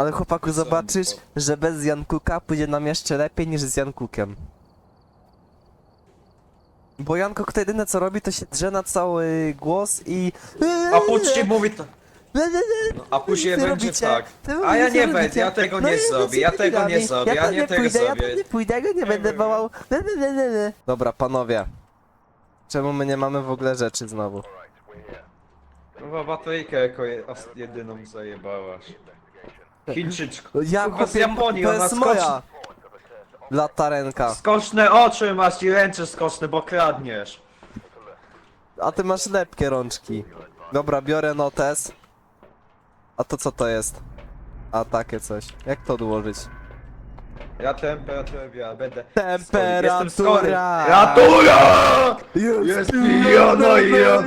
Ale chłopaku, zobaczysz, że bez Jankuka pójdzie nam jeszcze lepiej niż z Jankukiem. Bo Jankuk to jedyne co robi, to się drze na cały głos i... A później mówi to. No, a później Wy będzie robicie, tak. wy A ja robicie, nie będę, ja tego No nie i zrobię, ja tego nie zrobię, ja tam nie tego pójdę, Ja tam zrobię. nie pójdę, ja go nie będę wołał. Le, le, le, le, le. Dobra, panowie. Czemu my nie mamy w ogóle rzeczy znowu? Chyba bateryjkę jako je- jedyną zajebałaś. Chińczyczko. Ja Kurwa, z kupię, Japonii, to ona jest skocz- moja. Latarenka. Skoczne oczy masz i ręce skoczne, bo kradniesz. A ty masz lepkie rączki. Dobra, biorę notes. A to co to jest? A takie coś. Jak to odłożyć? Ja temperaturę biorę, będę... Jestem skory. Temperatura! Ratura! Jest pijana i ja-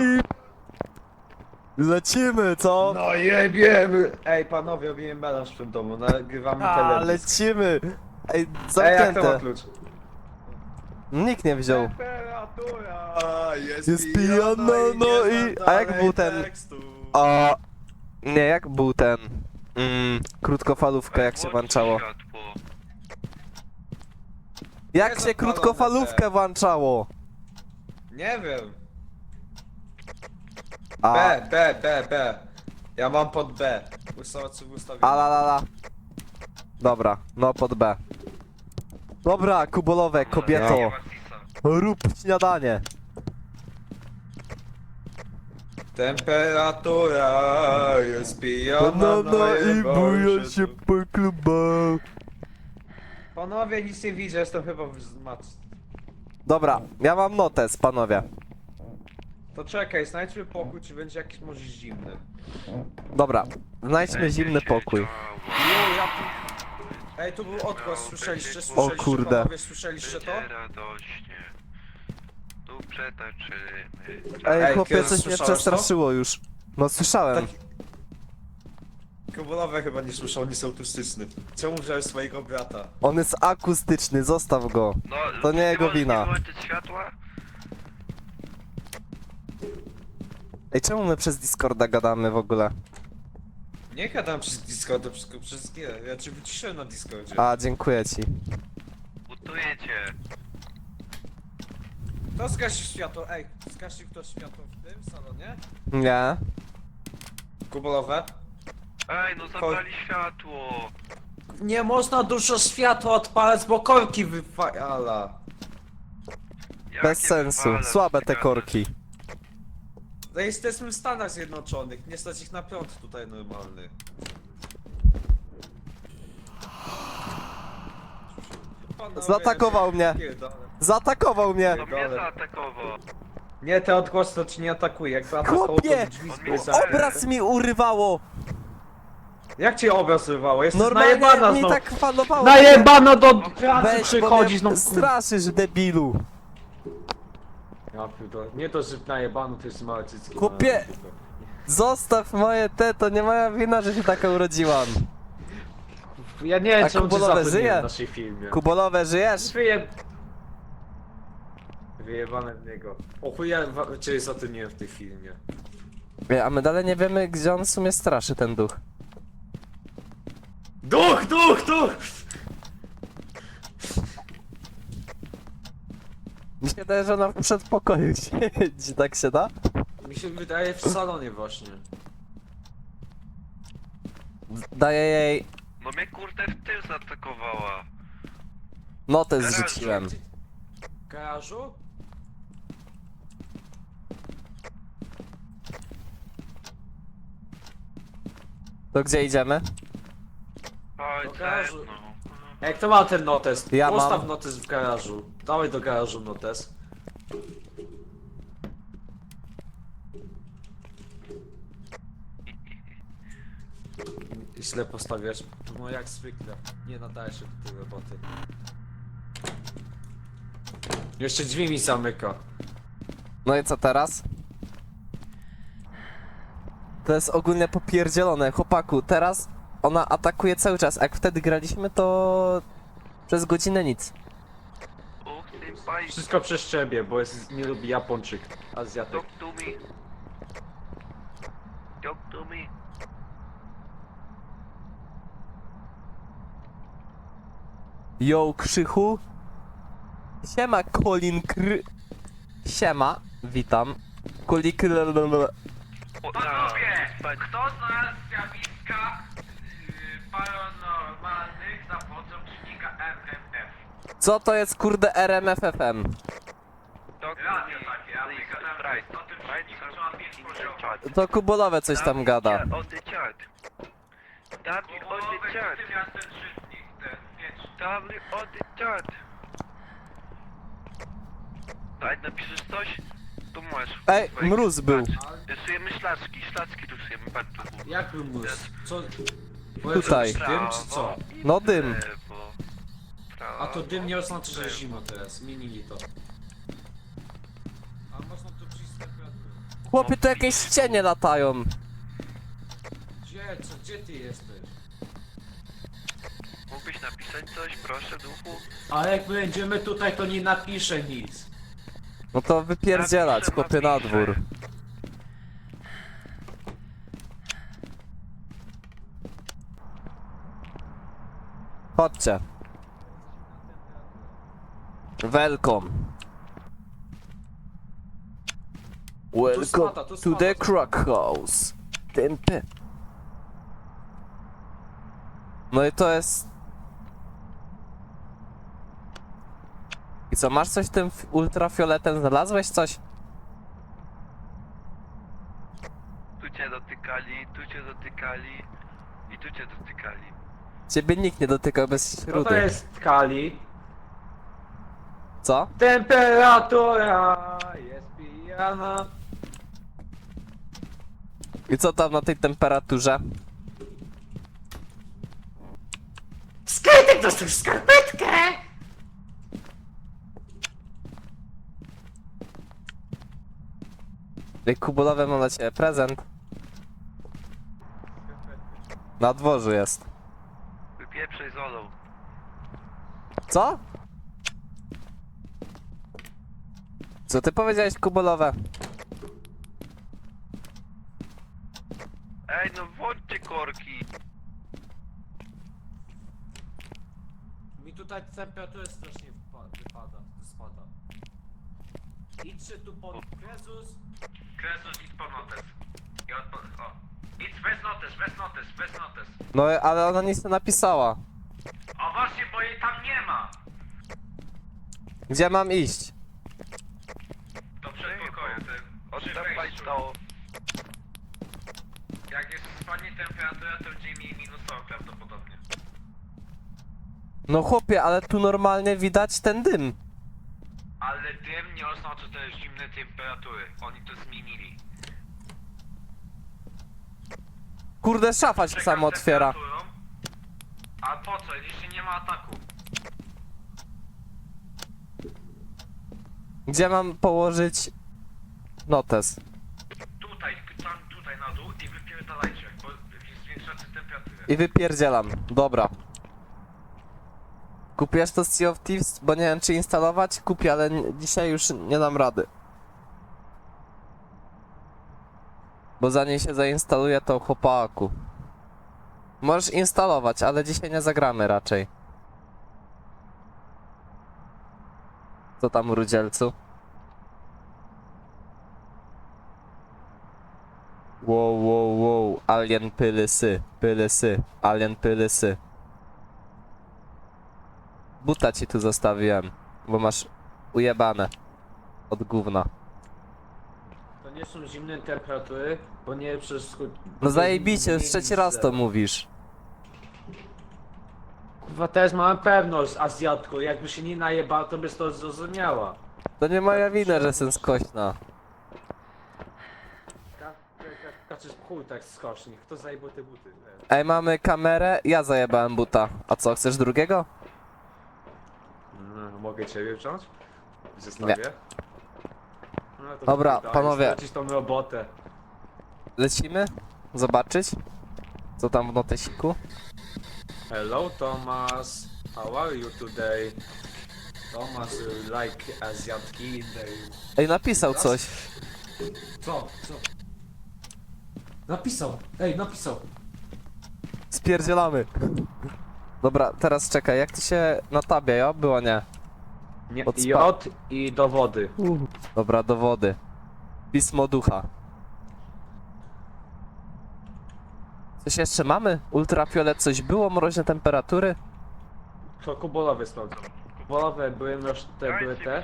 Lecimy, co? No jebiemy! Ej panowie, robiłem melanż w tym domu, nagrywamy A, teledysk. lecimy! Ej, Ej, jak to ma zamknięte. klucz? Nikt nie wziął. Temperatura jest, Jest pijana, no i- a jak był ten- A nie, jak był ten? Mm, krótkofalówka, jak się włączało? Jak się krótkofalówkę włączało? Nie wiem. A, B, B, B, B. Ja mam pod B. Ustawić sobie ustawienie. a la la la. Dobra, no pod B. Dobra, kubolowe, kobieto. Rób śniadanie. Temperatura jest pijana Banana i buja się tu. po klubach. Panowie, nic nie widzę, jestem chyba w zmatce. Dobra, ja mam notes, panowie. To czekaj, znajdźmy pokój, czy będzie jakiś może zimny. Dobra, znajdźmy zimny pokój. Ja tu... Ej, tu był odgłos, słyszeliście? Słyszeliście, kurde. Panowie, słyszeliście to? Radośnie. Tu przetaczymy. Ej, Ej, chłopie, coś mnie słyszałeś to? przestraszyło już. No słyszałem. Tak. Kubolowe chyba nie słyszą, oni są autystyczny. Czemu wziąłeś swojego brata? On jest akustyczny, zostaw go. No, To nie jego wina. nie wyłączyć światła? Ej, czemu my przez Discorda gadamy w ogóle? Nie gadam przez Discord, to wszystko przez G. Ja cię wyciszyłem na Discordzie. A, dziękuję ci. Butuję cię. To zgasi światło, ej, zgasi ktoś światło w tym salonie? Nie? Kubolowe? Ej, no zapali światło. Nie można dużo światła odpalać, bo korki wyfala. Bez sensu. wywale, Słabe te korki. No jesteśmy w Stanach Zjednoczonych, nie stać ich na prąd tutaj normalny. Panowie, Zaatakował mnie. pierdolę. Zaatakował mnie! To mnie zaatakował. Nie, te odgłosy to ci nie atakuje, jak atakował to Chłopie! drzwi z mi plecami. Obraz mi urywało! Jak cię obraz rywało? Jesteś Normalnie najebana mi znowu. tak falowało. Najebana do pracy Weź, bo przychodzisz, mnie no straszysz, debilu. Ja pierdolę. Nie to, że najebano, to jest małe cycki. Chłopie! Zostaw moje te, to nie moja wina, że się taka urodziłam. Ja nie wiem, A czemu cię Kubolowe zatrudniłem żyje? w naszej filmie. Kubolowe, żyjesz? Wyjeb... Wyjebane w niego. O chuj, ja wa- cię zatrudniłem w tej filmie. Nie, A my dalej nie wiemy, gdzie on w sumie straszy, ten duch. Duch, duch, duch! Mi się wydaje, że ona w przedpokoju siedzi, tak się da? Mi się wydaje w salonie właśnie. Daję jej No mnie kurde w tył zaatakowała. notę Garaż. zrzuciłem. W garażu? To gdzie idziemy? Chodź Do ze garażu. mną. Ej, kto ma ten notes? Ja Postaw mam. notes w garażu. Dawaj do garażu notes. Źle postawiasz. No jak zwykle. Nie nadaje się do tej roboty. Jeszcze drzwi mi zamyka. No i co teraz? To jest ogólnie popierdzielone, chłopaku. Teraz ona atakuje cały czas. Jak wtedy graliśmy, to przez godzinę nic. Wszystko przeszczebie, bo jest, nie lubi Japończyk, Azjatek. Talk to me. Talk to me. Yo, Krzychu. Siema, Colin Kry... Siema, witam. Colin Kry... Panowie, kto z znalazł zjawiska y, balon Co to jest kurde RMFFM? To kubolowe coś tam gada. On the. W on. W on. Daj, napiszesz coś? Tu masz. Ej, mróz był. Patrz, Rysujemy szlaczki, szlaczki rysujemy, patrz tu. Jak był? Co? Tutaj. Dym czy co? No dym. A to dym nie oznacza, że jest zimno teraz. Zmienili to. A można tu przyjść z temperatury. Chłopie, to jakieś cienie latają. Gdzie? Co? Gdzie ty jesteś? Mógłbyś napisać coś, proszę, duchu? Ale jak będziemy tutaj, to nie napiszę nic. No to wypierdzielać, chłopie, na dwór. Chodźcie. Welcome. Welcome spada, tu to spada, the crack house. Tempy. No i to jest... I co, masz coś tym f- ultrafioletem? Znalazłeś coś? Tu cię dotykali, tu cię dotykali i tu cię dotykali. Ciebie nikt nie dotykał bez Co to jest Kali? Co? Temperatura jest pijana. I co tam na tej temperaturze? Skrytek dostał skarpetkę! Ej, Kubulowe mam dla ciebie prezent. Na dworzu jest. Wypieprzej z Olą. Co? Co ty powiedziałeś, Kubulowe? Ej, no włączcie korki. Mi tutaj temperatura strasznie wpa- wypada, spada. Idźcie tu pod Krezus. Kresus idź po notes. I odpo... O. Idź, weź notes, weź notes, weź notes. No ale ona nic nie napisała. O właśnie, bo jej tam nie ma. Gdzie mam iść? To przedpokoju, ty. Przy To. Jak jest spadnie temperatura, to będzie mi minusową prawdopodobnie. No chłopie, ale tu normalnie widać ten dym. Ale dym nie oznacza, jest zimne temperatury. Oni to zmienili. Kurde, szafa się Czekam sama otwiera. temperaturą. A po co? Jeszcze nie ma ataku. Gdzie mam położyć notes? I wypierdzielam. Dobra. Kupisz to z Sea of Thieves? Bo nie wiem czy instalować. Kupię, ale dzisiaj już nie dam rady. Bo zanim się zainstaluje to chłopaku. Możesz instalować, ale dzisiaj nie zagramy raczej. Co tam rudzielcu? Wow, wow, wow, alien pylysy, pylysy, alien pylysy. Buta ci tu zostawiłem, bo masz ujebane od gówna. To nie są zimne temperatury, bo nie przez... No zajebicie, już trzeci raz to mówisz. Kurwa, teraz mamy pewność, Azjatko. Jakby się nie najebała, to byś to zrozumiała. To nie moja wina, że jestem skośna. Kaczysz chuj tak skocznik. Kto zajebał te buty? Ej, mamy kamerę, ja zajebałem buta. A co, chcesz drugiego? No, mogę ciebie wziąć? Zostawię? No to Dobra, chuj, daj, panowie. stracisz tą robotę. Lecimy? Zobaczyć? Co tam w notesiku? Hello Thomas, how are you today? Thomas you like Azjatki, they... Ej, napisał coś. Co? Co? Napisał! Ej, napisał! Spierdzielamy. Dobra, teraz czekaj, jak to się na tabie, jo? Było nie. Nie, Od spa- J i dowody. Dobra, dowody. Pismo ducha. Coś jeszcze mamy? Ultrafiolet coś było? Mroźne temperatury? To kubolowe sprawdzam. Kubolowe były już te, były te.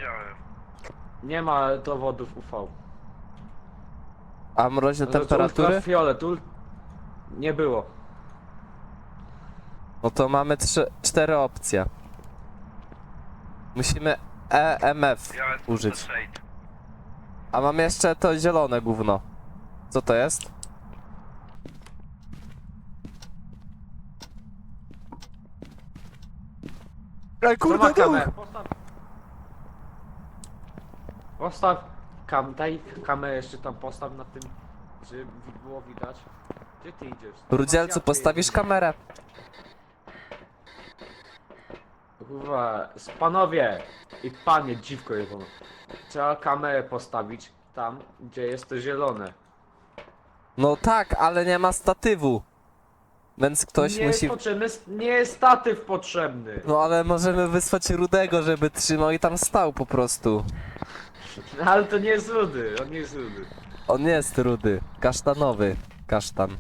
Nie ma dowodów UV. A mroźne temperatury? Ultrafiolet, ul... Nie było. No to mamy trzy, cztery opcje. Musimy EMF użyć. A mam jeszcze to zielone gówno. Co to jest? Ej, kurde, duch! kamerę? Postaw. Postaw. Kam, daj kamerę jeszcze tam postaw na tym, żeby było widać. Gdzie ty idziesz? Rudzielcu, postawisz kamerę? Kurwa, s- panowie i panie dziwko jebano. Trzeba kamerę postawić tam, gdzie jest to zielone. No tak, ale nie ma statywu. Więc ktoś nie musi... jest potrzebny, nie jest statyw potrzebny. No ale możemy wysłać Rudego, żeby trzymał i tam stał po prostu. No, ale to nie jest rudy, on nie jest rudy. On nie jest rudy. Kasztanowy. Kasztan.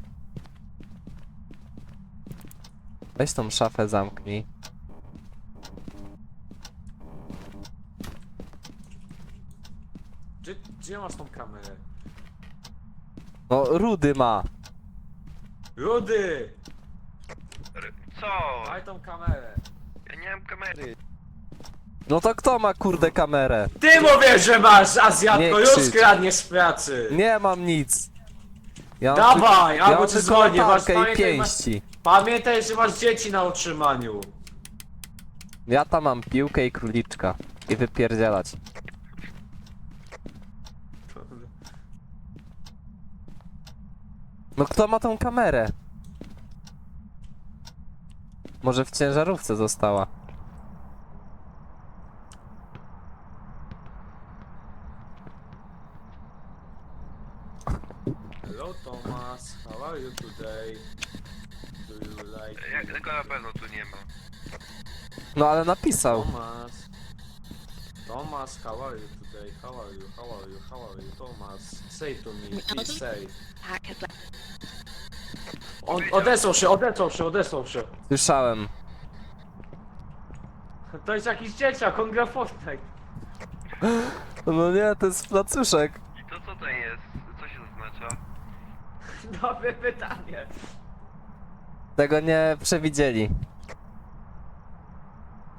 Weź tą szafę zamknij. Gdzie, gdzie masz tą kamerę? No, Rudy ma. Rudy! Co? Daj tą kamerę. Ja nie mam kamery. No to kto ma kurde kamerę? Ty mówisz, że masz Azjatko, Nie już krzycz. kradniesz z pracy. Nie mam nic. Ja mam Dawaj, ja albo mam ci tylko dzwonię, masz, latarkę i pamiętaj, masz, pięści. pamiętaj, że masz dzieci na utrzymaniu. Ja tam mam piłkę i króliczka. I wypierdzielać. No kto ma tą kamerę? Może w ciężarówce została. Hello Thomas, how are you today? Do you like Jak, tego na pewno tu nie ma. No ale napisał. Thomas? Thomas, how are you today? How are you? How are you? How are you? Thomas, say to me, please say. On, odesłał się, odesłał się, odesłał się. Słyszałem. To jest jakiś dzieciak, on gra Fortnite. No nie, to jest placuszek. I to co to jest? Co się zaznacza? Dobre pytanie. Tego nie przewidzieli.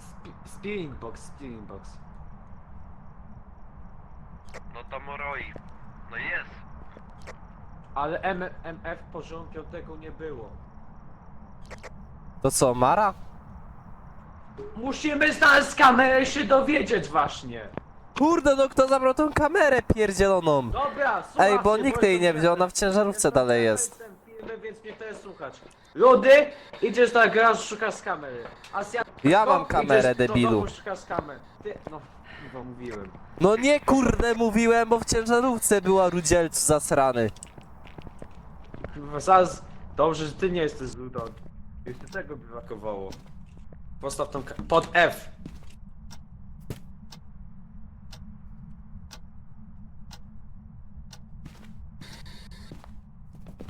Sp- Spinning box, spinning box. No to Moroi. No jest. Ale M MF poziomu piątego nie było. To co, Mara? Musimy znaleźć kamerę i się dowiedzieć właśnie. Kurde, no kto zabrał tą kamerę pierdzieloną? Dobra, słuchaj. Ej, bo nikt jej nie wziął, ona w ciężarówce dalej jest. Filmy, więc mnie też słuchać. Rudy, idziesz na garaż, szukasz kamery. Asja... Ja mam idziesz kamerę, do debilu. domu, szukasz kamer. Ty, no, chyba mówiłem. No nie kurde mówiłem, bo w ciężarówce była rudzielcu zasrany. Kurwa, Zaraz, dobrze, że ty nie jesteś rudą. Jeszcze tego by brakowało. Postaw tą ka- pod F.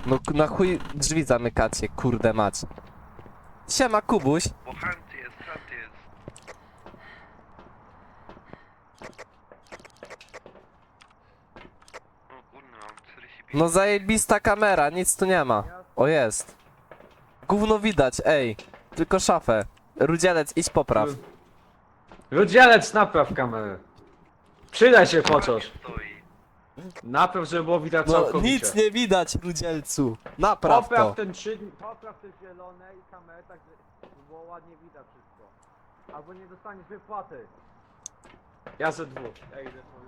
No k- na chuj drzwi zamykacie, kurde mać. Siema Kubuś. Bo Hunt jest, Hunt jest. O kurna, mam 45. No zajebista kamera, nic tu nie ma. O jest. Gówno widać, ej. Tylko szafę. Rudzielec, idź popraw. Rudzielec, napraw kamerę. Przydaj się chociaż. stoi. Napraw, żeby było widać No całkowicie. nic nie widać, Rudzielcu. Napraw Popraw to. ten trzy, popraw te zielone i kamerę, tak żeby było ładnie widać wszystko. Albo nie dostaniesz wypłaty. Ja ze dwóch. Ja idę po...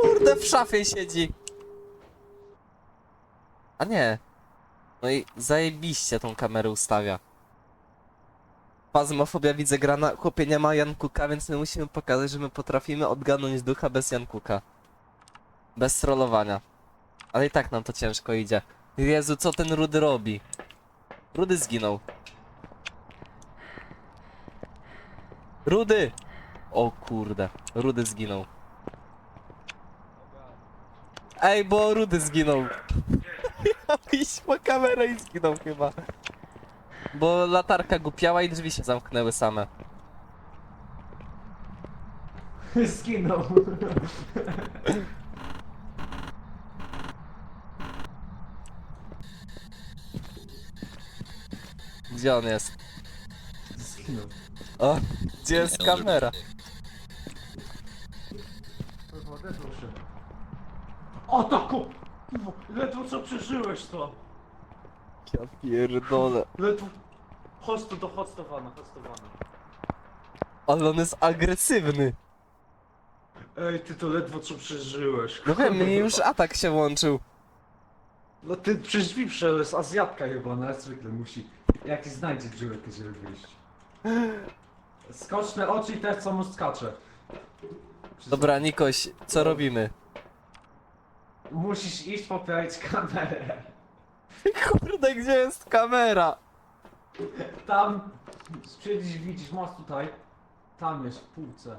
Kurde, w szafie siedzi. A nie. No i zajebiście tą kamerę ustawia. Pazmofobia widzę grana. Chłopie, nie ma Jankuka, więc my musimy pokazać, że my potrafimy odgadnąć ducha bez Jankuka. Bez trollowania. Ale i tak nam to ciężko idzie. Jezu, co ten Rudy robi? Rudy zginął. Rudy! O kurde, Rudy zginął. Ej, bo Rudy zginął. Ja po kamerę i zginął chyba. Bo latarka gupiała i drzwi się zamknęły same. Zginął. Gdzie on jest? Zginął. O, gdzie jest kamera? O taku! Ledwo co przeżyłeś to! Ja pierdolę. Ledwo... Chodź tu do chodź do wana, chodź do wana. Ale on jest agresywny. Ej, ty to ledwo co przeżyłeś. No wiem, mi już atak się włączył. No ty przez drzwi przelez, Azjatka chyba, no jak zwykle musi. Jakiś znajdzie dziurek, żeby wyjść. Skoczne oczy i też co mu skacze. Dobra, Nikoś, co robimy? Musisz iść poprawić kamerę. Kurde, gdzie jest kamera? Tam, sprzedź widzisz, masz tutaj. Tam jest, w półce.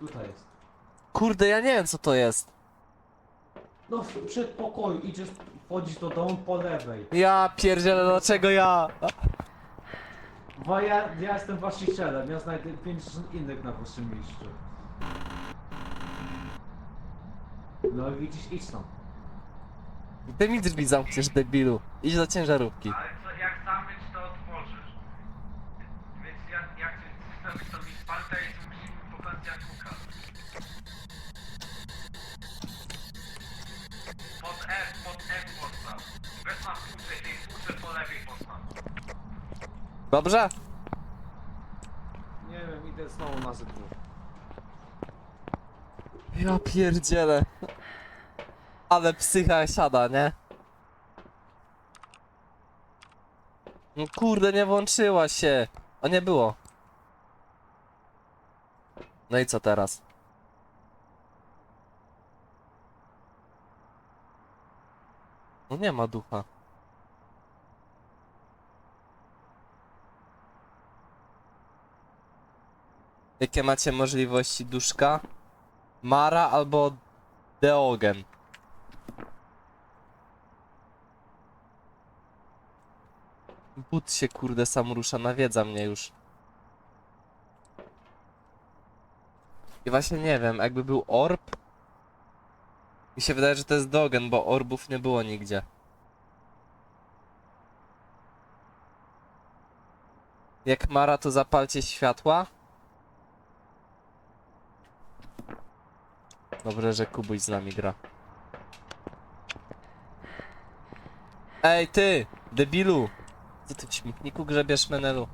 Tutaj jest. Kurde, ja nie wiem co to jest. No w przedpokoju, idziesz, wchodzisz do domu po lewej. Ja pierdzielę, dlaczego ja? Bo ja, ja jestem właścicielem, ja znajdę 50 innych na waszym miejscu. No i widzisz, idź tam. Ty mi drzwi zamkniesz, debilu. Idź do ciężarówki. Ale co, jak zamkniesz, to otworzysz. Więc ja, jak chcesz to mi spalta i to musimy pokonać Jakuka. Pod F, pod F postaw. Weź na półce, tej półce po lewej postaw. Dobrze? Nie wiem, idę znowu na zybu. Ja pierdzielę. Ale psycha siada, nie? No kurde, nie włączyła się. O, nie było. No i co teraz? No nie ma ducha. Jakie macie możliwości duszka? Mara albo Deogen. But się kurde sam rusza, nawiedza mnie już. I właśnie nie wiem, jakby był orb? Mi się wydaje, że to jest Dogen, bo orbów nie było nigdzie. Jak Mara, to zapalcie światła. Dobrze, że Kubuś z nami gra. Ej, ty! Debilu! Co ty w śmietniku grzebiesz, Menelu?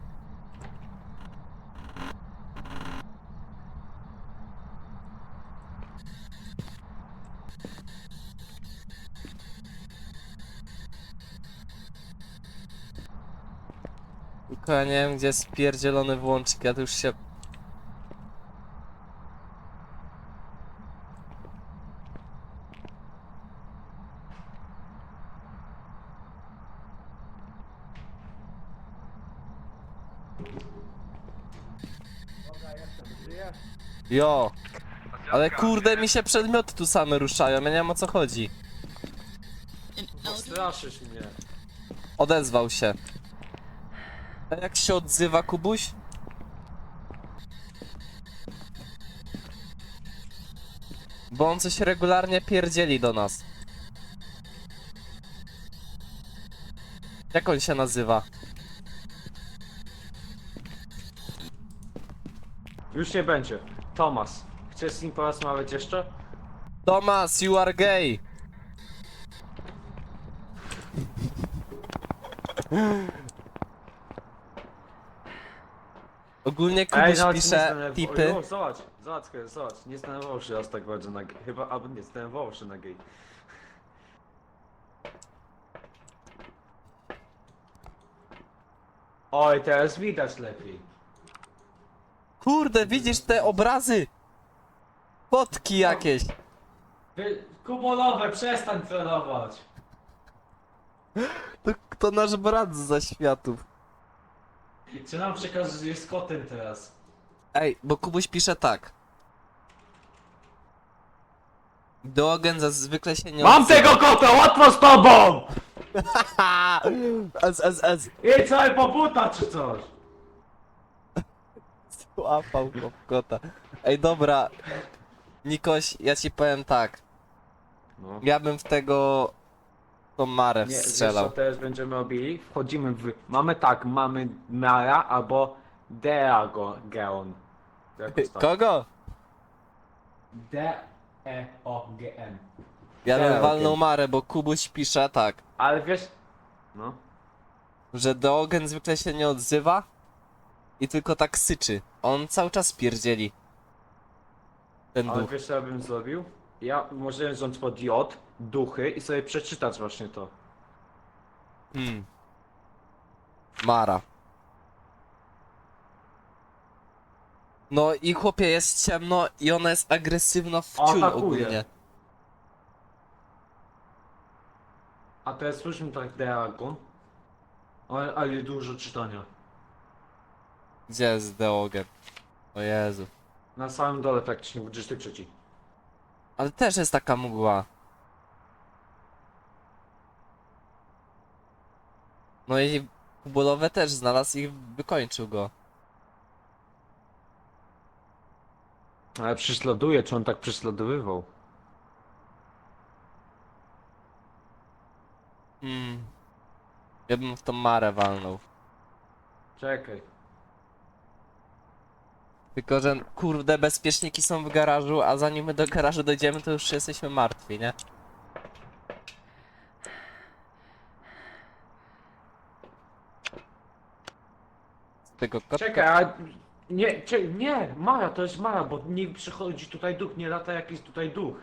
Tylko ja nie wiem, gdzie jest spierdzielony włącznik, ja tu już się... Jo! Ale kurde, mi się przedmioty tu same ruszają, ja nie wiem o co chodzi. Straszysz mnie. Odezwał się. A jak się odzywa Kubuś? Bo on coś regularnie pierdzieli do nas. Jak on się nazywa? Już nie będzie. Tomas, chcesz z nim porozmawiać jeszcze? Thomas, you are gay! Ogólnie Kubuś nie pisze zdenerwował- tipy. O, zobacz, zobacz, zobacz, nie zdenerwował się aż tak bardzo na gej. Chyba, albo nie zdenerwował się na gej. Oj, teraz widać lepiej. Kurde, widzisz te obrazy? Fotki jakieś. Wy, kubolowe, przestań trollować. To, to nasz brat za światów. Czy nam przekażesz, że jest kotem teraz? Ej, bo Kubuś pisze tak. Diogen zazwykle się nie Mam odzywa. tego kota, łatwo z tobą! Ez. Idź sobie po buta czy coś! Złapał go w kota. Ej, dobra. Nikoś, ja ci powiem tak. No. Ja bym w tego... tą Marę Nie, wiesz co strzelał. teraz będziemy robili? Wchodzimy w... Mamy tak, mamy Mara albo Deago Geon. Jakoś tak. Kogo? D-E-O-G-N. Ja bym Nie, walnął. Marę, bo Kubuś pisze tak, Ale wiesz... No. że Diogen zwykle się nie odzywa i tylko tak syczy. On cały czas pierdzieli. Ten Ale duch. wiesz co ja bym zrobił? Ja może wziąć pod J, duchy i sobie przeczytać właśnie to. Hmm. Mara. No i chłopie jest ciemno i ona jest agresywna w ciul Atakuje. ogólnie. A teraz słyszymy tak Deagon. Ale, ale dużo czytania. Gdzie jest Deogen? O Jezu. Na samym dole praktycznie, 23. Ale też jest taka mgła. No i Kubulowe też znalazł i wykończył go. Ale prześladuje, czy on tak prześladowywał? Hmm. Ja bym w tą Marę walnął. Czekaj. Tylko, że kurde, bezpieczniki są w garażu, a zanim my do garażu dojdziemy, to już jesteśmy martwi, nie? Z tego kotka... Czekaj, a... Nie, cze, nie, Mara, to jest Mara, bo nie przychodzi tutaj duch, nie lata jakiś tutaj duch.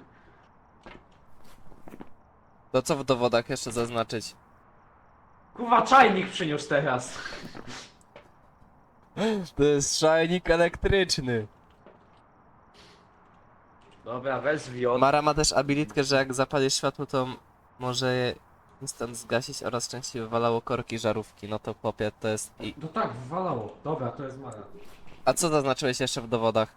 To co w dowodach jeszcze zaznaczyć? Kurwa, czajnik przyniósł teraz. To jest szajnik elektryczny. Dobra, wezwij od... Mara ma też abilitkę, że jak zapali światło, to może je instant zgasić oraz częściej wywalało korki żarówki. No to chłopie, to jest i... No tak, wywalało. Dobra, to jest Mara. A co zaznaczyłeś jeszcze w dowodach?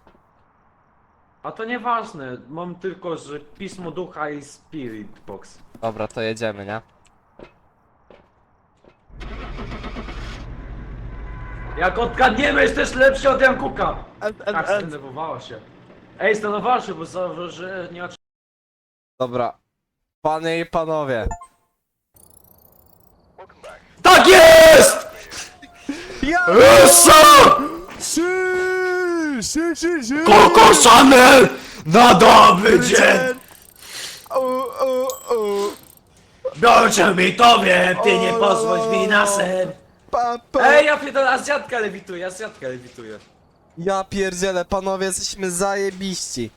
A to nieważne, mam tylko, że pismo ducha i spirit box. Dobra, to jedziemy, nie? Jak odgadniemy, jesteś lepszy od Jankuka! Tak, zdenerwowała się. Ej, zdenerwowała się, bo zauważyła, że nie ma Dobra. Panie i panowie. Tak jest! Ja! Esa! Szy, szy, szy, szy. Coco Chanel! Na dobry dzień! U. Dobrze mi to wiem, ty nie O, pozwól mi na sen! Pa, pa. Ej, ja pierdolę, a zjadka lewituje, a zjadka lewituje. Ja pierdzielę, panowie, jesteśmy zajebiści.